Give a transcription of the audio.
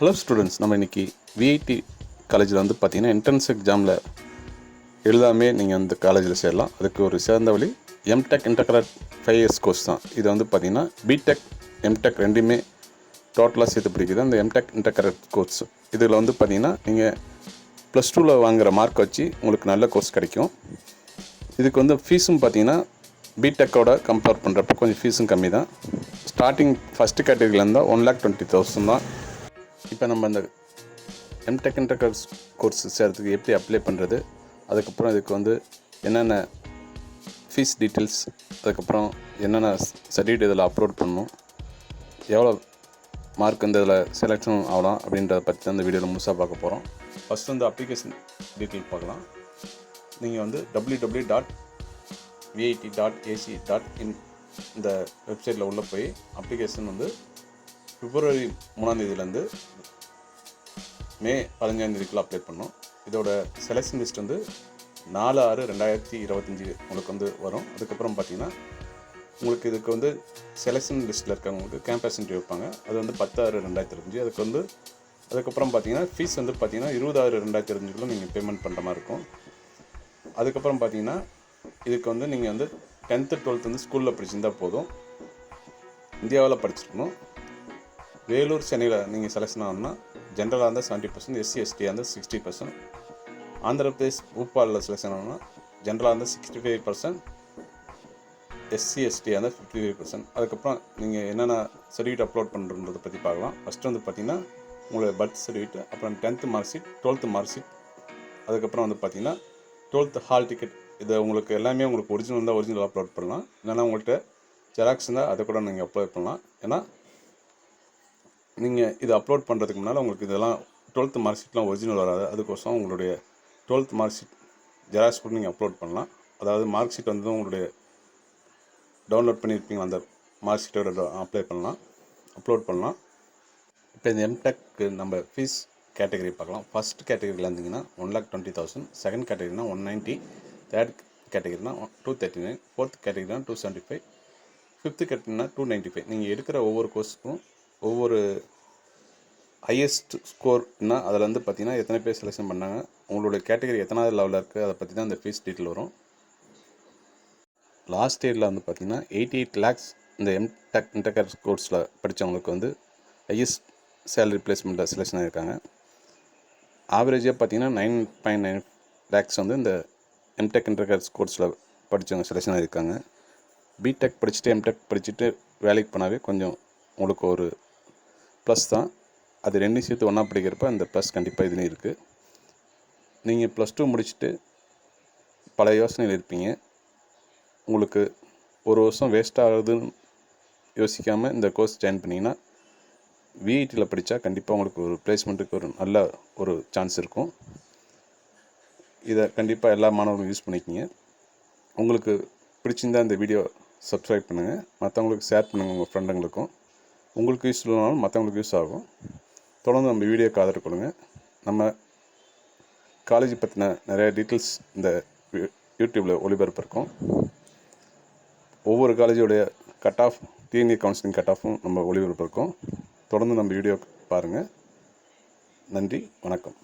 Hello students நம்ம இன்றைக்கி VIT காலேஜில் வந்து பார்த்திங்கன்னா என்ட்ரன்ஸ் எக்ஸாமில் எழுதாமே நீங்கள் அந்த காலேஜில் சேரலாம். அதுக்கு ஒரு சிறந்த வழி M Tech integrated five years course தான். இது வந்து பார்த்தீங்கன்னா பிடெக் எம்டெக் ரெண்டுமே டோட்டலாக சேர்த்து பிடிக்குது அந்த எம்டெக் இன்டர்கரட் கோர்ஸ் இதில் வந்து பார்த்திங்கன்னா நீங்கள் ப்ளஸ் டூவில் வாங்குகிற மார்க் வச்சு உங்களுக்கு நல்ல கோர்ஸ் கிடைக்கும். இதுக்கு வந்து ஃபீஸும் பார்த்தீங்கன்னா பிடெக்கோட கம்பேர் பண்ணுறப்ப கொஞ்சம் ஃபீஸும் கம்மி தான் ஸ்டார்டிங் ஃபஸ்ட்டு கேட்டகரியில் இருந்தால் ஒன் லேக் டுவெண்ட்டி தௌசண்ட் தான். இப்போ நம்ம இந்த எம்டெக் இன்டர்கர் கோர்ஸ் சேர்றதுக்கு எப்படி அப்ளை பண்ணுறது அதுக்கப்புறம் இதுக்கு வந்து என்னென்ன ஃபீஸ் டீட்டெயில்ஸ் அதுக்கப்புறம் என்னென்ன சர்டிஃபிகேட் இதில் அப்லோட் பண்ணணும்? எவ்வளோ மார்க் இந்த இதில் செலெக்ஷன் ஆகலாம் அப்படின்றத பற்றி தான் இந்த வீடியோவில் முழுசாக பார்க்க போகிறோம் ஃபஸ்ட் வந்து அப்ளிகேஷன் டீட்டெயில் பார்க்கலாம். நீங்கள் வந்து W W dot VIT dot AC dot in இந்த வெப்சைட்டில் உள்ளே போய் அப்ளிகேஷன் வந்து பிப்ரவரி மூணாம் தேதியிலேருந்து மே பதினஞ்சாம் தேதிக்குள்ள அப்ளை பண்ணோம். இதோட செலெக்ஷன் லிஸ்ட் வந்து நாலு ஆறு ரெண்டாயிரத்தி இருபத்தஞ்சி உங்களுக்கு வந்து வரும். அதுக்கப்புறம் பார்த்தீங்கன்னா உங்களுக்கு இதுக்கு வந்து செலெக்ஷன் லிஸ்ட்டில் இருக்கவங்களுக்கு கேம்பஸ் இன்டர்வியூ வைப்பாங்க. அது வந்து பத்து ஆறு ரெண்டாயிரத்தி இருபத்தஞ்சி. அதுக்கு வந்து அதுக்கப்புறம் பார்த்தீங்கன்னா ஃபீஸ் வந்து பார்த்தீங்கன்னா இருபதாயிரம் ரெண்டாயிரத்தி இருபத்தஞ்சிக்குள்ள நீங்கள் பேமெண்ட் பண்ணுற மாதிரி இருக்கும். அதுக்கப்புறம் பார்த்தீங்கன்னா இதுக்கு வந்து நீங்கள் வந்து டென்த்து டுவெல்த் வந்து ஸ்கூலில் படிச்சிருந்தா போதும். இந்தியாவில் படிச்சிருக்கணும். வேலூர் சென்னையில் நீங்கள் செலெக்ஷன் ஆகணும்னா ஜென்ரலாக இருந்தால் செவன்ட்டி பர்சன்ட் எஸ்சி எஸ்டி இருந்தால் சிக்ஸ்டி பர்சன்ட் ஆந்திர பிரதேஷ் பூப்பாலில் செலெக்ஷன் ஆகணும்னா ஜென்ரலாக இருந்தால் சிக்ஸ்டி ஃபைவ் பர்சன்ட் எஸ்சி எஸ்டியாக இருந்தால் ஃபிஃப்டி ஃபைவ் பர்சன்ட் அதுக்கப்புறம் நீங்கள் என்னென்ன சர்டிஃபிகேட் அப்லோட் பண்ணுறதை பற்றி பார்க்கலாம். ஃபஸ்ட்டு வந்து பார்த்தீங்கன்னா உங்களோட பர்த் சர்டிஃபிகேட் அப்புறம் tenth mark sheet twelfth mark sheet அதுக்கப்புறம் வந்து பார்த்தீங்கன்னா டுவெல்த்து ஹால் டிக்கெட் இதை உங்களுக்கு எல்லாமே உங்களுக்கு ஒரிஜினல் இருந்தால் ஒரிஜினல் அப்லோட் பண்ணலாம். இல்லைன்னா உங்கள்கிட்ட ஜெராக்ஸ் இருந்தால் அதை கூட நீங்கள் அப்லோட் பண்ணலாம். ஏன்னா நீங்கள் இது அப்லோட் பண்ணுறதுக்கு முன்னால் உங்களுக்கு இதெல்லாம் டுவெல்த்து மார்க் ஷீட்லாம் ஒரிஜினல் வராது. அதுக்கோசம் உங்களுடைய டுவெல்த் மார்க் ஷீட் ஜெராக்ஸ் கூட நீங்கள் அப்லோட் பண்ணலாம். அதாவது மார்க் ஷீட் வந்து உங்களுடைய டவுன்லோட் பண்ணியிருப்பீங்க அந்த மார்க் ஷீட்டோட அப்ளை பண்ணலாம். அப்லோட் பண்ணலாம். இப்போ இந்த எம்டெக் நம்ம ஃபீஸ் கேட்டகரி பார்க்கலாம். ஃபஸ்ட் கேட்டகரியில் இருந்தீங்கன்னா one lakh twenty thousand second கேட்டகரினா one ninety third கேட்டகரினா டூ தேர்ட்டி நைன் ஃபோர்த் கேட்டகரினா டூ செவன்ட்டி ஃபைவ் ஃபிஃப்த்து கேட்டகரினா டூ நைன்ட்டி ஃபைவ் நீங்கள் எடுக்கிற ஒவ்வொரு கோர்ஸுக்கும் ஒவ்வொரு ஹையஸ்ட் ஸ்கோர்னா அதில் வந்து பார்த்தீங்கன்னா எத்தனை பேர் செலெக்ஷன் பண்ணாங்க உங்களுடைய கேட்டகரி எத்தனாவது லெவலில் இருக்குது அதை பற்றி தான் அந்த ஃபீஸ் டீட்டெயில் வரும். லாஸ்ட் இயரில் வந்து பார்த்தீங்கன்னா எயிட்டி எயிட் லேக்ஸ் இந்த எம்டெக் இன்டெக்கர் கோர்ஸில் படித்தவங்களுக்கு வந்து ஹையஸ்ட் சேலரி பிளேஸ்மெண்ட்டில் செலெக்ஷன் ஆகிருக்காங்க ஆவரேஜாக பார்த்தீங்கன்னா நைன் பாயிண்ட் நைன் லேக்ஸ் வந்து இந்த எம்டெக் இன்டர்கர் கோர்ஸில் படித்தவங்க செலெக்ஷன் ஆகிருக்காங்க பிடெக் படிச்சுட்டு எம்டெக் படிச்சுட்டு வேலைக்கு போனாவே கொஞ்சம் உங்களுக்கு ஒரு ப்ளஸ் தான். அது ரெண்டையும் சேர்த்து ஒன்றா படிக்கிறப்ப அந்த ப்ளஸ் கண்டிப்பாக இதுலேயும் இருக்குது நீங்கள் ப்ளஸ் டூ முடிச்சுட்டு பல யோசனையில் இருப்பீங்க. உங்களுக்கு ஒரு வருஷம் வேஸ்ட் ஆகுதுன்னு யோசிக்காமல் இந்த கோர்ஸ் ஜாயின் பண்ணிங்கன்னா விஐடியில் படித்தா கண்டிப்பாக உங்களுக்கு ஒரு பிளேஸ்மெண்ட்டுக்கு ஒரு நல்ல ஒரு சான்ஸ் இருக்கும். இதை கண்டிப்பாக எல்லா மாணவர்களும் யூஸ் பண்ணிக்கிங்க. உங்களுக்கு பிடிச்சிருந்தா இந்த வீடியோ சப்ஸ்கிரைப் பண்ணுங்கள் மற்றவங்களுக்கு ஷேர் பண்ணுங்கள் உங்கள் ஃப்ரெண்டுங்களுக்கும் உங்களுக்கு யூஸ் இல்லைனாலும் மற்றவங்களுக்கு யூஸ் ஆகும். தொடர்ந்து நம்ம வீடியோ ஆதரவு கொடுங்க. நம்ம காலேஜ் பற்றின நிறைய டீட்டெயில்ஸ் இந்த யூடியூப்பில் ஒளிபரப்பு இருக்கும். ஒவ்வொரு காலேஜோடைய cut off TNEA counselling cut ஆஃபும் நம்ம ஒளிபரப்பு இருக்கும். தொடர்ந்து நம்ம வீடியோ பாருங்கள் நன்றி வணக்கம்.